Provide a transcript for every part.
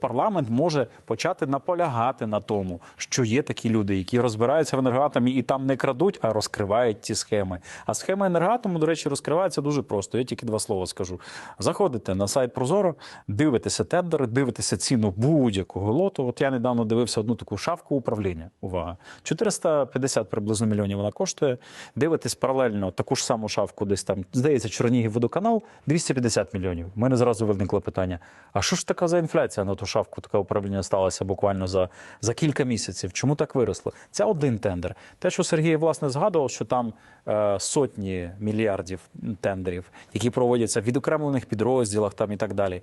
Парламент може почати наполягати на тому, що є такі люди, які розбираються в енергоатомі і там не крадуть, а розкривають ті схеми. А схема енергоатому, до речі, розкривається дуже просто. Я тільки два слова скажу. Заходите на сайт Прозоро, дивитеся тендери, дивитеся ціну будь-якого лоту. От я недавно дивився одну таку шавку управління. Увага, 450 приблизно мільйонів вона коштує. Дивитесь паралельно таку ж саму шавку, десь там здається, Чернігів водоканал 250 мільйонів. У мене зразу виникло питання: а що ж така за інфляція на ту шавку? Таке управління сталося буквально за, за кілька місяців. Чому так виросло? Це один тендер. Те, що Сергій власне згадував, що там е, сотні мільярдів тендерів, які проводяться в відокремлених підрозділах там і так далі.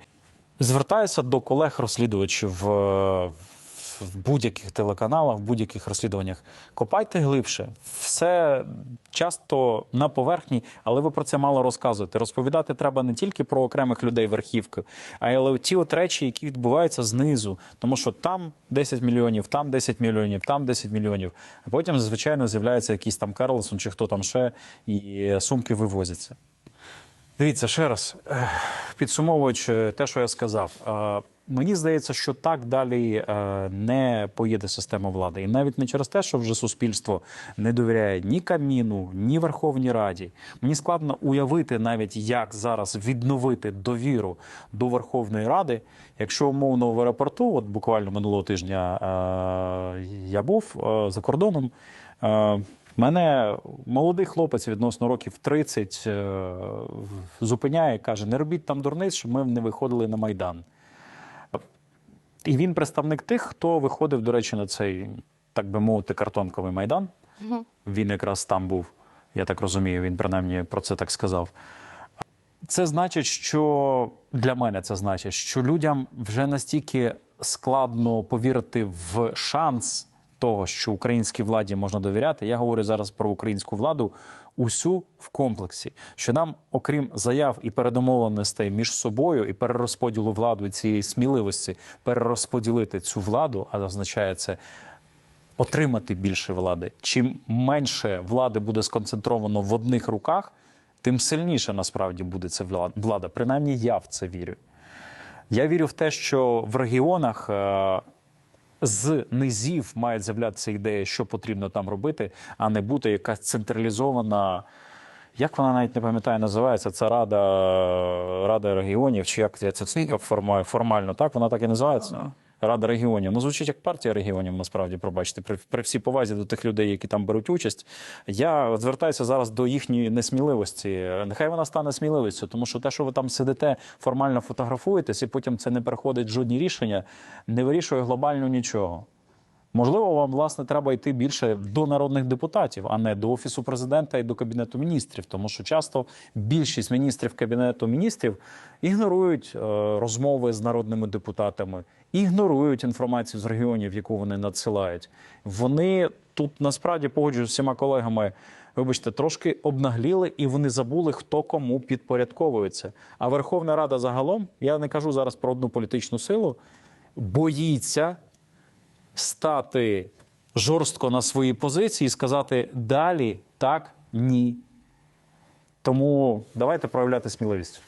Звертаюся до колег-розслідувачів е, в будь-яких телеканалах, в будь-яких розслідуваннях. Копайте глибше. Все часто на поверхні, але ви про це мало розказуєте. Розповідати треба не тільки про окремих людей верхівки, а й ті от речі, які відбуваються знизу. Тому що там 10 мільйонів, там 10 мільйонів, там 10 мільйонів. А потім, звичайно, з'являється якийсь там Карлсон чи хто там ще, і сумки вивозяться. Дивіться ще раз, підсумовуючи те, що я сказав, мені здається, що так далі е, не поїде система влади, і навіть не через те, що вже суспільство не довіряє ні Кабміну, ні Верховній Раді. Мені складно уявити навіть, як зараз відновити довіру до Верховної Ради, якщо умовно в аеропорту, от буквально минулого тижня е, я був е, за кордоном. Мене молодий хлопець відносно років 30 е, зупиняє каже: не робіть там дурниць, щоб ми не виходили на Майдан. І він представник тих, хто виходив, до речі, на цей, так би мовити, картонковий майдан. Він якраз там був, я так розумію, він принаймні про це так сказав. Це значить, що для мене це значить, що людям вже настільки складно повірити в шанс того, що українській владі можна довіряти. Я говорю зараз про українську владу усю в комплексі. Що нам, окрім заяв і передомовленостей між собою і перерозподілу влади цієї сміливості, перерозподілити цю владу, а означає це отримати більше влади. Чим менше влади буде сконцентровано в одних руках, тим сильніше насправді буде ця влада-. Принаймні, я в це вірю. Я вірю в те, що в регіонах е, з низів має з'являтися ідея, що потрібно там робити, а не бути якась централізована. Як вона навіть не пам'ятаю, називається це Рада Рада регіонів, чи як це це формально так? Вона так і називається. Рада регіонів. Ну, звучить як партія регіонів, насправді, пробачте, при, при всій повазі до тих людей, які там беруть участь. Я звертаюся зараз до їхньої несміливості. Нехай вона стане сміливістю, тому що те, що ви там сидите, формально фотографуєтесь, і потім це не переходить жодні рішення, не вирішує глобально нічого. Можливо, вам власне треба йти більше до народних депутатів, а не до офісу президента і до кабінету міністрів, тому що часто більшість міністрів кабінету міністрів ігнорують е, розмови з народними депутатами, ігнорують інформацію з регіонів, яку вони надсилають. Вони тут насправді погоджуюсь з всіма колегами. Вибачте, трошки обнагліли, і вони забули, хто кому підпорядковується. А Верховна Рада загалом, я не кажу зараз про одну політичну силу, боїться стати жорстко на своїй позиції і сказати далі так, ні. Тому давайте проявляти сміливість.